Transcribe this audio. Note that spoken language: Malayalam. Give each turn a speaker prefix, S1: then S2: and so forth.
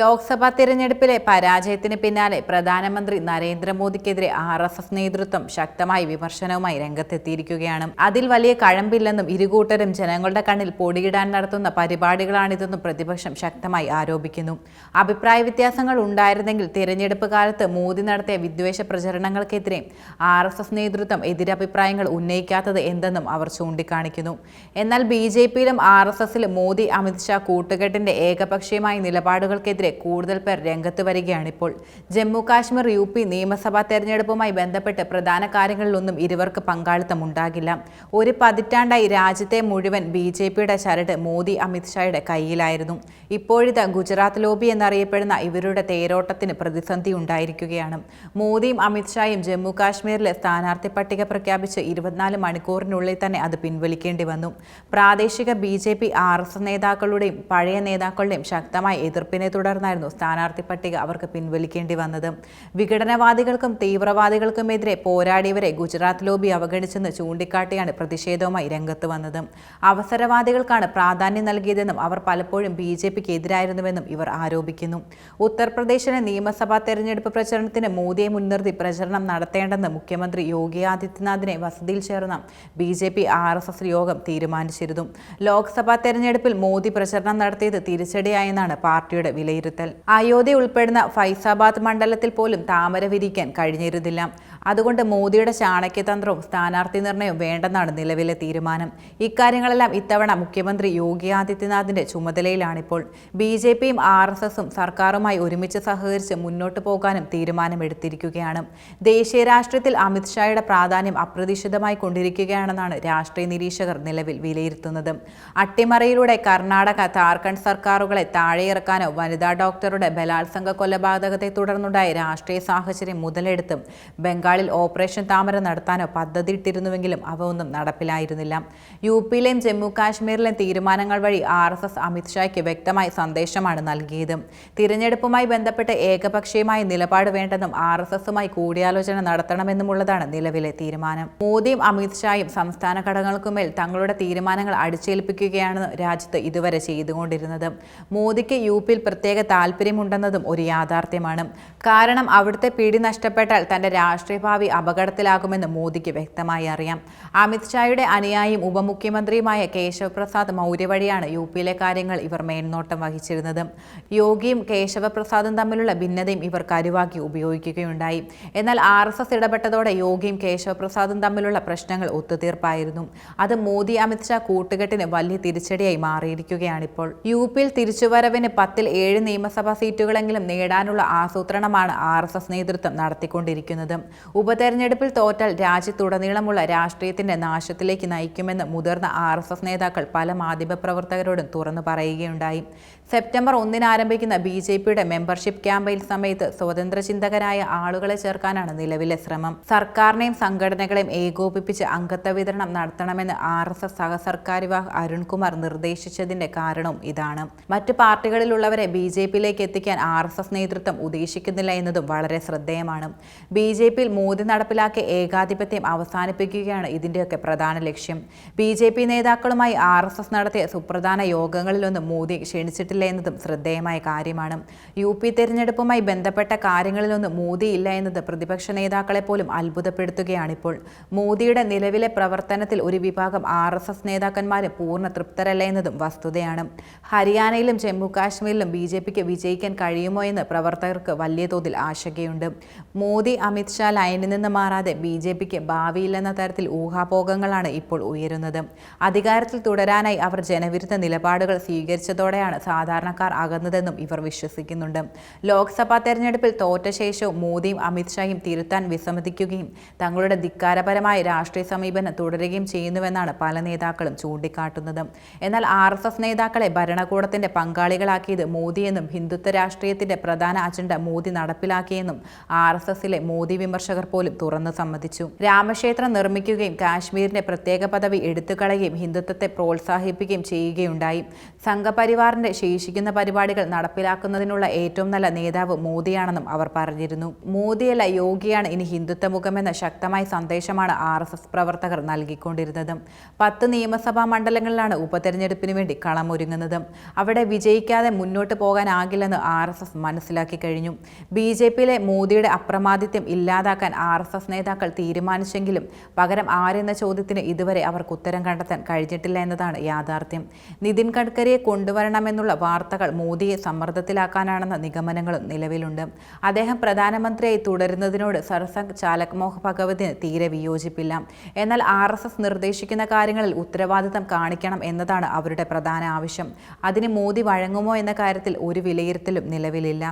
S1: ലോക്സഭാ തിരഞ്ഞെടുപ്പിലെ പരാജയത്തിന് പിന്നാലെ പ്രധാനമന്ത്രി നരേന്ദ്രമോദിക്കെതിരെ ആർ എസ് എസ് നേതൃത്വം ശക്തമായി വിമർശനവുമായി രംഗത്തെത്തിയിരിക്കുകയാണ്. അതിൽ വലിയ കഴമ്പില്ലെന്നും ഇരുകൂട്ടരും ജനങ്ങളുടെ കണ്ണിൽ പൊടിയിടാൻ നടത്തുന്ന പരിപാടികളാണിതെന്നും പ്രതിപക്ഷം ശക്തമായി ആരോപിക്കുന്നു. അഭിപ്രായ വ്യത്യാസങ്ങൾ ഉണ്ടായിരുന്നെങ്കിൽ തിരഞ്ഞെടുപ്പ് കാലത്ത് മോദി നടത്തിയ വിദ്വേഷ പ്രചരണങ്ങൾക്കെതിരെ ആർ എസ് എസ് നേതൃത്വം എതിരഭിപ്രായങ്ങൾ ഉന്നയിക്കാത്തത് എന്തെന്നും അവർ ചൂണ്ടിക്കാണിക്കുന്നു. എന്നാൽ ബി ജെ പിയിലും ആർ എസ് എസിലും മോദി അമിത്ഷാ കൂട്ടുകെട്ടിന്റെ ഏകപക്ഷീയമായ നിലപാടുകൾക്കെതിരെ കൂടുതൽ പേർ രംഗത്ത് വരികയാണിപ്പോൾ. ജമ്മു കാശ്മീർ യു പി നിയമസഭാ തെരഞ്ഞെടുപ്പുമായി ബന്ധപ്പെട്ട് പ്രധാന കാര്യങ്ങളിലൊന്നും ഇരുവർക്ക് പങ്കാളിത്തം ഉണ്ടാകില്ല ഒരു പതിറ്റാണ്ടായി രാജ്യത്തെ മുഴുവൻ ബി ജെ പിയുടെ ചരട് മോദി അമിത്ഷായുടെ കയ്യിലായിരുന്നു. ഇപ്പോഴിത് ഗുജറാത്ത് ലോബി എന്നറിയപ്പെടുന്ന ഇവരുടെ തേരോട്ടത്തിന് പ്രതിസന്ധി ഉണ്ടായിരിക്കുകയാണ്. മോദിയും അമിത്ഷായും ജമ്മു കാശ്മീരിലെ സ്ഥാനാർത്ഥി പട്ടിക പ്രഖ്യാപിച്ച് ഇരുപത്തിനാല് മണിക്കൂറിനുള്ളിൽ തന്നെ അത് പിൻവലിക്കേണ്ടി വന്നു. പ്രാദേശിക B J P R S നേതാക്കളുടെയും പഴയ നേതാക്കളുടെയും ശക്തമായ എതിർപ്പിനെ തുടർന്നായിരുന്നു സ്ഥാനാർത്ഥി പട്ടിക അവർക്ക് പിൻവലിക്കേണ്ടി വന്നത്. വിഘടനവാദികൾക്കും തീവ്രവാദികൾക്കുമെതിരെ പോരാടിയവരെ ഗുജറാത്ത് ലോബി അവഗണിച്ചെന്ന് ചൂണ്ടിക്കാട്ടിയാണ് പ്രതിഷേധവുമായി രംഗത്ത് വന്നത്. അവസരവാദികൾക്കാണ് പ്രാധാന്യം നൽകിയതെന്നും അവർ പലപ്പോഴും ബി ജെ പിക്ക് എതിരായിരുന്നുവെന്നും ഇവർ ആരോപിക്കുന്നു. ഉത്തർപ്രദേശിലെ നിയമസഭാ തെരഞ്ഞെടുപ്പ് പ്രചരണത്തിന് മോദിയെ മുൻനിർത്തി പ്രചരണം നടത്തേണ്ടെന്ന് മുഖ്യമന്ത്രി യോഗി ആദിത്യനാഥിനെ വസതിയിൽ ചേർന്ന B J P R S S യോഗം തീരുമാനിച്ചിരുന്നു. ലോക്സഭാ തെരഞ്ഞെടുപ്പിൽ മോദി പ്രചരണം നടത്തിയത് തിരിച്ചടിയായെന്നാണ് പാർട്ടിയുടെ വിലയിരുത്തൽ. അയോധ്യ ഉൾപ്പെടുന്ന ഫൈസാബാദ് മണ്ഡലത്തിൽ പോലും താമര വിരിക്കാൻ കഴിഞ്ഞിരുന്നില്ല. അതുകൊണ്ട് മോദിയുടെ ചാണക്യതന്ത്രവും സ്ഥാനാർത്ഥി നിർണയവും വേണ്ടെന്നാണ് നിലവിലെ തീരുമാനം. ഇക്കാര്യങ്ങളെല്ലാം ഇത്തവണ മുഖ്യമന്ത്രി യോഗി ആദിത്യനാഥിന്റെ ചുമതലയിലാണിപ്പോൾ. ബി ജെ പിയും ആർ എസ് എസും സർക്കാരുമായി ഒരുമിച്ച് സഹകരിച്ച് മുന്നോട്ട് പോകാനും തീരുമാനമെടുത്തിരിക്കുകയാണ്. ദേശീയ രാഷ്ട്രീയത്തിൽ അമിത്ഷായുടെ പ്രാധാന്യം അപ്രതീക്ഷിതമായി കൊണ്ടിരിക്കുകയാണെന്നാണ് രാഷ്ട്രീയ നിരീക്ഷകർ നിലവിൽ വിലയിരുത്തുന്നത്. അട്ടിമറിയിലൂടെ കർണാടക ജാർഖണ്ഡ് സർക്കാരുകളെ താഴെയിറക്കാനോ വനിതാ ഡോക്ടറുടെ ബലാത്സംഗ കൊലപാതകത്തെ തുടർന്നുണ്ടായ രാഷ്ട്രീയ സാഹചര്യം മുതലെടുത്തും ബംഗാളിൽ ഓപ്പറേഷൻ താമര നടത്താനോ പദ്ധതിയിട്ടിരുന്നുവെങ്കിലും അവ ഒന്നും നടപ്പിലായിരുന്നില്ല. യു പിയിലെയും ജമ്മു കാശ്മീരിലെയും തീരുമാനങ്ങൾ വഴി ആർ എസ് എസ് അമിത്ഷായ്ക്ക് വ്യക്തമായ സന്ദേശമാണ് നൽകിയത്. തിരഞ്ഞെടുപ്പുമായി ബന്ധപ്പെട്ട് ഏകപക്ഷീയമായ നിലപാട് വേണ്ടെന്നും ആർ എസ് എസുമായി കൂടിയാലോചന നടത്തണമെന്നുമുള്ളതാണ് നിലവിലെ തീരുമാനം. മോദിയും അമിത്ഷായും സംസ്ഥാന ഘടകങ്ങൾക്കുമേൽ തങ്ങളുടെ തീരുമാനങ്ങൾ അടിച്ചേൽപ്പിക്കുകയാണ് രാജ്യത്ത് ഇതുവരെ ചെയ്തുകൊണ്ടിരുന്നത്. മോദിക്ക് യു പിയിൽ പ്രത്യേക താല്പര്യമുണ്ടെന്നതും ഒരു യാഥാർത്ഥ്യമാണ്. കാരണം അവിടുത്തെ പിടി നഷ്ടപ്പെട്ടാൽ തന്റെ രാഷ്ട്രീയ ഭാവി അപകടത്തിലാകുമെന്ന് മോദിക്ക് വ്യക്തമായി അറിയാം. അമിത്ഷായുടെ അനുയായും ഉപമുഖ്യമന്ത്രിയുമായ കേശവ് പ്രസാദ് മൗര്യ വഴിയാണ് യു പിയിലെ കാര്യങ്ങൾ ഇവർ മേൽനോട്ടം വഹിച്ചിരുന്നത്. യോഗിയും കേശവ പ്രസാദും തമ്മിലുള്ള ഭിന്നതയും ഇവർ കരുവാക്കി ഉപയോഗിക്കുകയുണ്ടായി. എന്നാൽ ആർ എസ് എസ് ഇടപെട്ടതോടെ യോഗിയും കേശവ പ്രസാദും തമ്മിലുള്ള പ്രശ്നങ്ങൾ ഒത്തുതീർപ്പായിരുന്നു. അത് മോദി അമിത്ഷാ കൂട്ടുകെട്ടിന് വലിയ തിരിച്ചടിയായി മാറിയിരിക്കുകയാണിപ്പോൾ. യു പിയിൽ തിരിച്ചുവരവിന് പത്തിൽ ഏഴ് നിയമസഭാ സീറ്റുകളെങ്കിലും നേടാനുള്ള ആസൂത്രണമാണ് ആർ എസ് എസ് നേതൃത്വം നടത്തിക്കൊണ്ടിരിക്കുന്നത്. ഉപതെരഞ്ഞെടുപ്പിൽ തോറ്റാൽ രാജ്യത്തുടനീളമുള്ള രാഷ്ട്രീയത്തിന്റെ നാശത്തിലേക്ക് നയിക്കുമെന്ന് മുതിർന്ന ആർ എസ് എസ് നേതാക്കൾ പല മാധ്യമപ്രവർത്തകരോടും തുറന്നു പറയുകയുണ്ടായി. സെപ്റ്റംബർ ഒന്നിന് ആരംഭിക്കുന്ന ബി ജെ പിയുടെ മെമ്പർഷിപ്പ് ക്യാമ്പയിൻ സമയത്ത് സ്വതന്ത്ര ചിന്തകരായ ആളുകളെ ചേർക്കാനാണ് നിലവിലെ ശ്രമം. സർക്കാരിനെയും സംഘടനകളെയും ഏകോപിപ്പിച്ച് അംഗത്വ വിതരണം നടത്തണമെന്ന് R S S Sahsarkaryavah Arun Kumar നിർദ്ദേശിച്ചതിന്റെ കാരണവും ഇതാണ്. മറ്റു പാർട്ടികളിലുള്ളവരെ ബി ജെ പിയിലേക്ക് എത്തിക്കാൻ ആർ എസ് എസ് നേതൃത്വം ഉദ്ദേശിക്കുന്നില്ല എന്നതും വളരെ ശ്രദ്ധേയമാണ്. ബി ജെ പിയിൽ മോദി നടപ്പിലാക്കിയ ഏകാധിപത്യം അവസാനിപ്പിക്കുകയാണ് ഇതിന്റെയൊക്കെ പ്രധാന ലക്ഷ്യം. ബി ജെ പി നേതാക്കളുമായി ആർ എസ് എസ് നടത്തിയ സുപ്രധാന യോഗങ്ങളിലൊന്നും മോദി ക്ഷണിച്ചിട്ടില്ല എന്നതും ശ്രദ്ധേയമായ കാര്യമാണ്. യു പി തെരഞ്ഞെടുപ്പുമായി ബന്ധപ്പെട്ട കാര്യങ്ങളിലൊന്നും മോദി ഇല്ല എന്നത് പ്രതിപക്ഷ നേതാക്കളെ പോലും അത്ഭുതപ്പെടുത്തുകയാണിപ്പോൾ. മോദിയുടെ നിലവിലെ പ്രവർത്തനത്തിൽ ഒരു വിഭാഗം ആർ എസ് എസ് നേതാക്കന്മാർ പൂർണ തൃപ്തരല്ല എന്നതും വസ്തുതയാണ്. ഹരിയാനയിലും ജമ്മു കാശ്മീരിലും ബി ജെ പിക്ക് വിജയിക്കാൻ കഴിയുമോ എന്ന് പ്രവർത്തകർക്ക് വലിയ തോതിൽ ആശങ്കയുണ്ട്. മോദി അമിത്ഷാ ലൈനിൽ നിന്ന് മാറാതെ ബി ജെ പിക്ക് ഭാവിയില്ലെന്ന തരത്തിൽ ഊഹാപോഹങ്ങളാണ് ഇപ്പോൾ ഉയരുന്നത്. അധികാരത്തിൽ തുടരാനായി അവർ ജനവിരുദ്ധ നിലപാടുകൾ സ്വീകരിച്ചതോടെയാണ് സാധാരണക്കാർ അകന്നതെന്നും ഇവർ വിശ്വസിക്കുന്നുണ്ട്. ലോക്സഭാ തെരഞ്ഞെടുപ്പിൽ തോറ്റ ശേഷവും മോദിയും അമിത്ഷായും തിരുത്താൻ വിസമ്മതിക്കുകയും തങ്ങളുടെ ധിക്കാരപരമായ രാഷ്ട്രീയ സമീപനം തുടരുകയും ചെയ്യുന്നുവെന്നാണ് പല നേതാക്കളും ചൂണ്ടിക്കാട്ടുന്നത്. എന്നാൽ ആർ നേതാക്കളെ ഭരണകൂടത്തിന്റെ പങ്കാളികളാക്കിയത് മോദിയെന്നും ഹിന്ദുത്വ രാഷ്ട്രീയത്തിന്റെ പ്രധാന അജണ്ട മോദി നടപ്പിലാക്കിയെന്നും ആർ എസ് എസിലെ മോദി വിമർശകർ പോലും തുറന്നു സമ്മതിച്ചു. രാമക്ഷേത്രം നിർമ്മിക്കുകയും കാശ്മീരിന്റെ പ്രത്യേക പദവി എടുത്തുകളയുകയും ഹിന്ദുത്വത്തെ പ്രോത്സാഹിപ്പിക്കുകയും ചെയ്യുകയുണ്ടായി. സംഘപരിവാറിന്റെ ശേഷിക്കുന്ന പരിപാടികൾ നടപ്പിലാക്കുന്നതിനുള്ള ഏറ്റവും നല്ല നേതാവ് മോദിയാണെന്നും അവർ പറഞ്ഞിരുന്നു. മോദിയല്ല യോഗിയാണ് ഇനി ഹിന്ദുത്വ മുഖമെന്ന ശക്തമായ സന്ദേശമാണ് ആർ എസ് എസ് പ്രവർത്തകർ നൽകിക്കൊണ്ടിരുന്നത്. പത്ത് നിയമസഭാ മണ്ഡലങ്ങളിലാണ് ഉപതെരഞ്ഞെടുപ്പിന് വേണ്ടി കളമൊരുങ്ങുന്നത്. അവിടെ വിജയിക്കാതെ മുന്നോട്ട് പോകാനാകില്ലെന്ന് ആർ എസ് എസ് മനസ്സിലാക്കി കഴിഞ്ഞു. ബി ജെ പിയിലെ മോദിയുടെ അപ്രമാദിത്യം ഇല്ലാതാക്കാൻ ആർ എസ് എസ് നേതാക്കൾ തീരുമാനിച്ചെങ്കിലും പകരം ആരെന്ന ചോദ്യത്തിന് ഇതുവരെ അവർക്ക് ഉത്തരം കണ്ടെത്താൻ കഴിഞ്ഞിട്ടില്ല എന്നതാണ് യാഥാർത്ഥ്യം. നിതിൻ ഗഡ്കരിയെ കൊണ്ടുവരണമെന്നുള്ള വാർത്തകൾ മോദിയെ സമ്മർദ്ദത്തിലാക്കാനാണെന്ന നിഗമനങ്ങളും നിലവിലുണ്ട്. അദ്ദേഹം പ്രധാനമന്ത്രിയായി തുടരുന്നതിനോട് സർസംഗ് ചാലക് മോഹ് ഭഗവതിന് തീരെ വിയോജിപ്പില്ല. എന്നാൽ ആർ എസ് എസ് നിർദ്ദേശിക്കുന്ന കാര്യങ്ങളിൽ ഉത്തരവാദിത്തം കാണിക്കണം എന്നതാണ് അവരുടെ പ്രധാന ആവശ്യം. അതിന് മോദി വഴങ്ങുമോ എന്ന കാര്യത്തിൽ ഒരു വിലയിരുത്തലും നിലവിലില്ല.